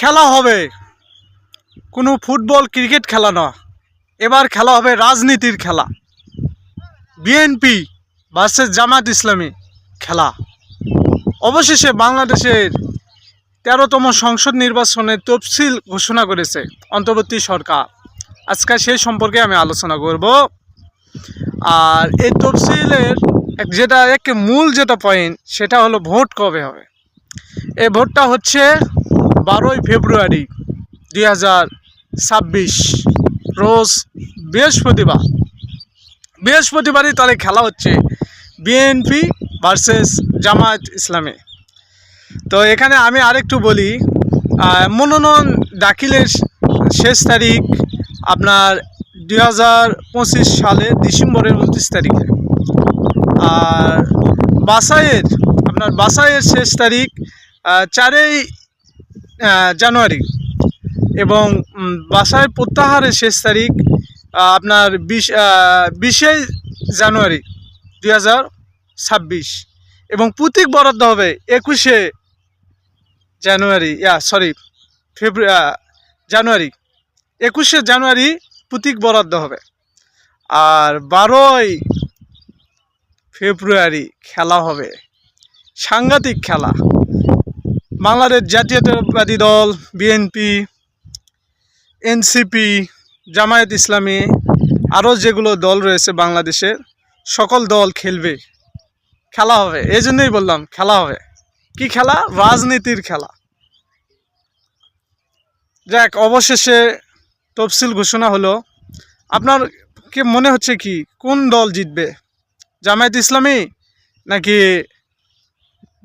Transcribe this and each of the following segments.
খেলা হবে। কোনো ফুটবল, ক্রিকেট খেলা না। এবার খেলা হবে রাজনীতির খেলা। বিএনপি ভার্সেস জামাত ইসলামী খেলা। অবশেষে বাংলাদেশের তেরোতম সংসদ নির্বাচনে তফসিল ঘোষণা করেছে অন্তর্বর্তী সরকার। আজকে সেই সম্পর্কে আমি আলোচনা করব। আর এই তফসিলের যেটা, এক মূল যেটা পয়েন্ট সেটা হলো ভোট কবে হবে। এই ভোটটা হচ্ছে বারোই ফেব্রুয়ারি দুই হাজার ছাব্বিশ, রোজ বৃহস্পতিবার। বৃহস্পতিবারই তাহলে খেলা হচ্ছে বিএনপি ভার্সেস জামায়াত ইসলামী। তো এখানে আমি আরেকটু বলি মনোনয়ন দাখিলের শেষ তারিখ আপনার দুই হাজার পঁচিশ সালে, ডিসেম্বরের উনত্রিশ তারিখে। আর বাসাইয়ের, আপনার বাসাইয়ের শেষ তারিখ চারই জানুয়ারি। এবং বাসায় প্রত্যাহারের শেষ তারিখ আপনার বিশ বিশে জানুয়ারি দুই হাজার ছাব্বিশ। এবং প্রতীক বরাদ্দ হবে একুশে জানুয়ারি, ইয়া, সরি ফেব্রুয়ারি জানুয়ারি। একুশে জানুয়ারি প্রতীক বরাদ্দ হবে। আর বারোই ফেব্রুয়ারি খেলা হবে। সাংঘাতিক খেলা। বাংলাদেশ জাতীয়তাবাদী দল বিএনপি এনসিপি জামায়াত ইসলামী, আরও যেগুলো দল রয়েছে বাংলাদেশের সকল দল খেলবে। খেলা হবে, এই জন্যই বললাম, খেলা হবে। কি খেলা? রাজনীতির খেলা। যাক, অবশেষে তফসিল ঘোষণা হলো। আপনার কি মনে হচ্ছে কি, কোন দল জিতবে? জামায়াত ইসলামী নাকি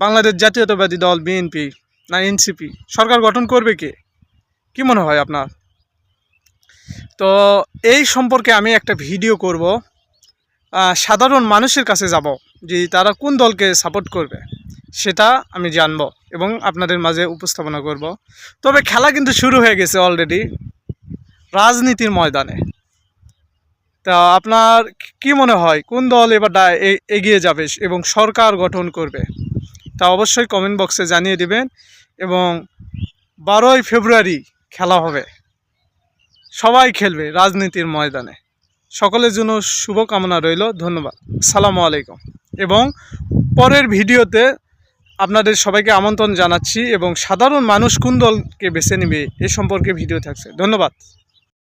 বাংলাদেশ জাতীয়তাবাদী দল বিএনপি না এনসিপি সরকার গঠন করবে কে? কি মনে হয় আপনার? তো এই সম্পর্কে আমি একটা ভিডিও করব। সাধারণ মানুষের কাছে যাব যে তারা কোন দলকে সাপোর্ট করবে, সেটা আমি জানব এবং আপনাদের মাঝে উপস্থাপনা করব। তবে খেলা কিন্তু শুরু হয়ে গেছে অলরেডি রাজনীতির ময়দানে। তা আপনার কি মনে হয়, কোন দল এবার এগিয়ে যাবে এবং সরকার গঠন করবে? তা অবশ্যই কমেন্ট বক্সে জানিয়ে দিবেন এবং বারোই ফেব্রুয়ারি খেলা হবে। সবাই খেলবে রাজনীতির ময়দানে। সকলের জন্য শুভকামনা রইল, ধন্যবাদ। সালামু আলাইকুম। এবং পরের ভিডিওতে আপনাদের সবাইকে আমন্ত্রণ জানাচ্ছি এবং সাধারণ মানুষ কোন দলকে বেছে নেবে এ সম্পর্কে ভিডিও থাকছে। ধন্যবাদ।